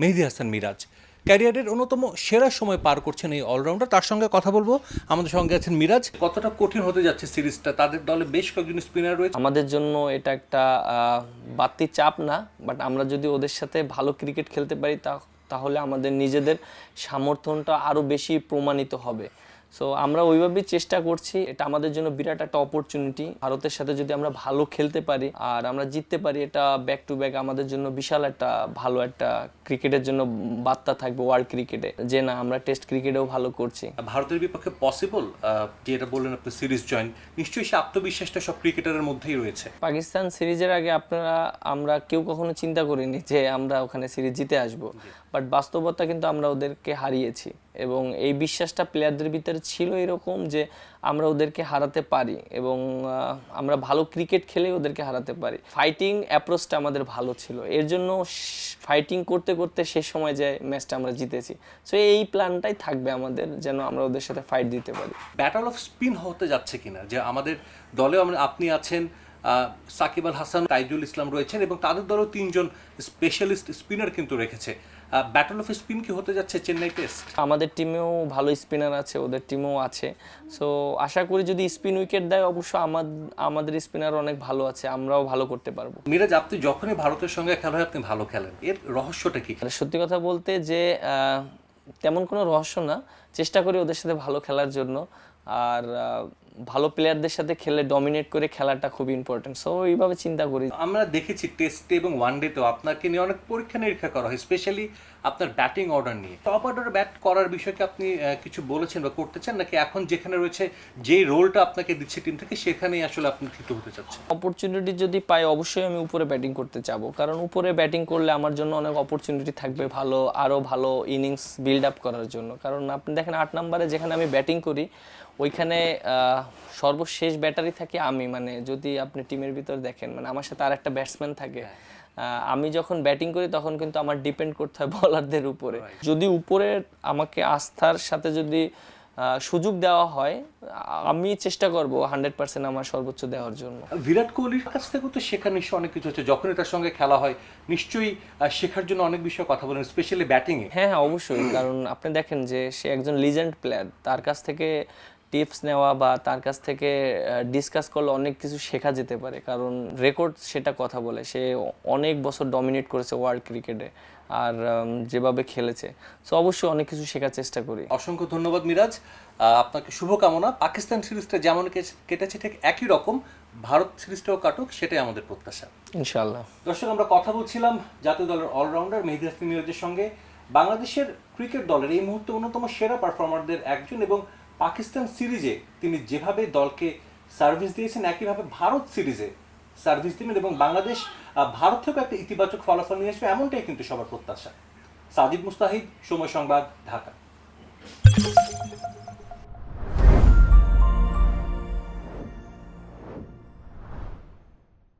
মেহেদি হাসান মিরাজ। ক্যারিয়ারের অন্যতম সেরা সময় পার করছেন এই অলরাউন্ডার। তার সঙ্গে কথা বলব। আমাদের সঙ্গে আছেন মিরাজ। কতটা কঠিন হতে যাচ্ছে সিরিজটা? তাদের দলে বেশ কয়েকজন স্পিনার রয়েছে। আমাদের জন্য এটা একটা বাড়তি চাপ না বাট আমরা যদি ওদের সাথে ভালো ক্রিকেট খেলতে পারি তাহলে আমাদের নিজেদের সামর্থ্যটা আরও বেশি প্রমাণিত হবে। সো আমরা ওইভাবেই চেষ্টা করছি এটা আমাদের জন্য বিরাট একটা অপরচুনিটি ভারতের সাথে যদি আমরা ভালো খেলতে পারি আর আমরা জিততে পারি এটা ব্যাক টু ব্যাক আমাদের জন্য বিশাল একটা ভালো একটা ক্রিকেটের জন্য বার্তা থাকবে ওয়ার্ল্ড ক্রিকেটে যে না আমরা টেস্ট ক্রিকেটেও ভালো করছি। ভারতের বিপক্ষে পসিবল যেটা বললেন আপনি সিরিজ জয়েন নিশ্চয়ই সে আত্মবিশ্বাসটা সব ক্রিকেটারের মধ্যেই রয়েছে। পাকিস্তান সিরিজের আগে আপনারা আমরা কেউ কখনো চিন্তা করিনি যে আমরা ওখানে সিরিজ জিতে আসব। বাট বাস্তবতা কিন্তু আমরা ওদেরকে হারিয়েছি। এবং এই বিশ্বাসটা প্লেয়ারদের ভিতরে ছিল এরকম যে আমরা ওদেরকে হারাতে পারি এবং আমরা ভালো ক্রিকেট খেলে ওদেরকে হারাতে পারি। ফাইটিং অ্যাপ্রোচটা আমাদের ভালো ছিল। এর জন্য ফাইটিং করতে করতে শেষ সময় যায় ম্যাচটা আমরা জিতেছি। সো এই প্ল্যানটাই থাকবে আমাদের যেন আমরা ওদের সাথে ফাইট দিতে পারি। ব্যাটল অফ স্পিন হতে যাচ্ছে কিনা? যে আমাদের আমরা, আপনি আছেন সাকিব আল হাসান, তাইজুল ইসলাম রয়েছেন এবং তাদের দলেও তিনজন স্পেশালিস্ট স্পিনার কিন্তু রেখেছে। ব্যাটল অফ স্পিন কি হতে যাচ্ছে চেন্নাই টেস্ট আমাদের টিমেও ভালো স্পিনার আছে ওদের টিমেও আছে। সো আশা করি যদি স্পিন উইকেট দেয় অবশ্য আমার আমাদের স্পিনার অনেক ভালো আছে আমরাও ভালো করতে পারব। মিরাজ আপনি যখনই ভারতের সঙ্গে খেলা হয় আপনি ভালো খেলেন। এর রহস্যটা কি? সত্যি কথা বলতে যে তেমন কোনো রহস্য না। চেষ্টা করি ওদের সাথে ভালো খেলার জন্য। আর ভালো প্লেয়ারদের সাথে খেলে ডমিনেট করে খেলাটা খুব ইম্পর্টেন্ট সো এইভাবে চিন্তা করি। আমরা দেখেছি টেস্টে এবং ওয়ান ডেতেও আপনাকে নিয়ে অনেক পরীক্ষা নিরীক্ষা করা হয় স্পেশালি আপনার ব্যাটিং অর্ডার নিয়ে। টপ অর্ডার ব্যাট করার বিষয়কে আপনি কিছু বলেছেন বা করতে চান? নাকি এখন যেখানে রয়েছে যেই রোলটা আপনাকে দিচ্ছে টিম থেকে সেখানেই আসলে আপনি থিত হতে চাচ্ছেন? অপরচুনিটি যদি পাই অবশ্যই আমি উপরে ব্যাটিং করতে চাবো। কারণ উপরে ব্যাটিং করলে আমার জন্য অনেক অপরচুনিটি থাকবে ভালো আরও ভালো ইনিংস বিল্ড আপ করার জন্য। কারণ আপনি দেখেন আট নম্বরে যেখানে আমি ব্যাটিং করি ওইখানে সর্বশেষ ব্যাটারি থাকি আমি। মানে যদি আপনি টিমের ভিতর দেখেন মানে আমার সাথে আর একটা ব্যাটসম্যান থাকে আমি যখন ব্যাটিং করি তখন কিন্তু আমার ডিপেন্ড করতে হয় বলারদের উপরে। যদি উপরে আমাকে আস্থার সাথে যদি সুযোগ দেওয়া হয় আমি চেষ্টা করব হান্ড্রেড পার্সেন্ট আমার সর্বোচ্চ দেওয়ার জন্য। বিরাট কোহলির কাছ থেকেও তো শেখার নিশ্চয়ই অনেক কিছু হচ্ছে। যখনই তার সঙ্গে খেলা হয় নিশ্চয়ই শেখার জন্য অনেক বিষয়ে কথা বলেন স্পেশালি ব্যাটিংয়ে হ্যাঁ হ্যাঁ অবশ্যই। কারণ আপনি দেখেন যে সে একজন লিজেন্ড প্লেয়ার তার কাছ থেকে টিপস নেওয়া বা তার কাছ থেকে ডিসকাস করলে অনেক কিছু শেখা যেতে পারে। কারণ রেকর্ড সেটা কথা বলে। সে অনেক বছর ডমিনেট করেছে ওয়ার্ল্ড ক্রিকেটে আর যেভাবে খেলেছে। সো অবশ্যই অনেক কিছু শেখার চেষ্টা করি। অসংখ্য ধন্যবাদ মিরাজ। আপনাকে শুভকামনা। পাকিস্তান সিরিজটা যেমন কেটেছে ঠিক একই রকম। ভারত সিরিজটাও কাটুক সেটাই আমাদের প্রত্যাশা। ইনশাল্লাহ দর্শক আমরা কথা বলছিলাম জাতীয় দলের অলরাউন্ডার মেহেদি হাসান মিরাজের সঙ্গে। বাংলাদেশের ক্রিকেট দলের এই মুহূর্তে অন্যতম সেরা পারফর্মারদের একজন এবং পাকিস্তান সিরিজে তিনি যেভাবে দলকে সার্ভিস দিয়েছেন, একইভাবে ভারত সিরিজে সার্ভিস দিবেন এবং বাংলাদেশ ভারত থেকেও একটা ইতিবাচক ফলাফল নিয়ে আসবে, এমনটাই কিন্তু সবার প্রত্যাশা। সাজিদ মুস্তাহিদ, সময় সংবাদ, ঢাকা।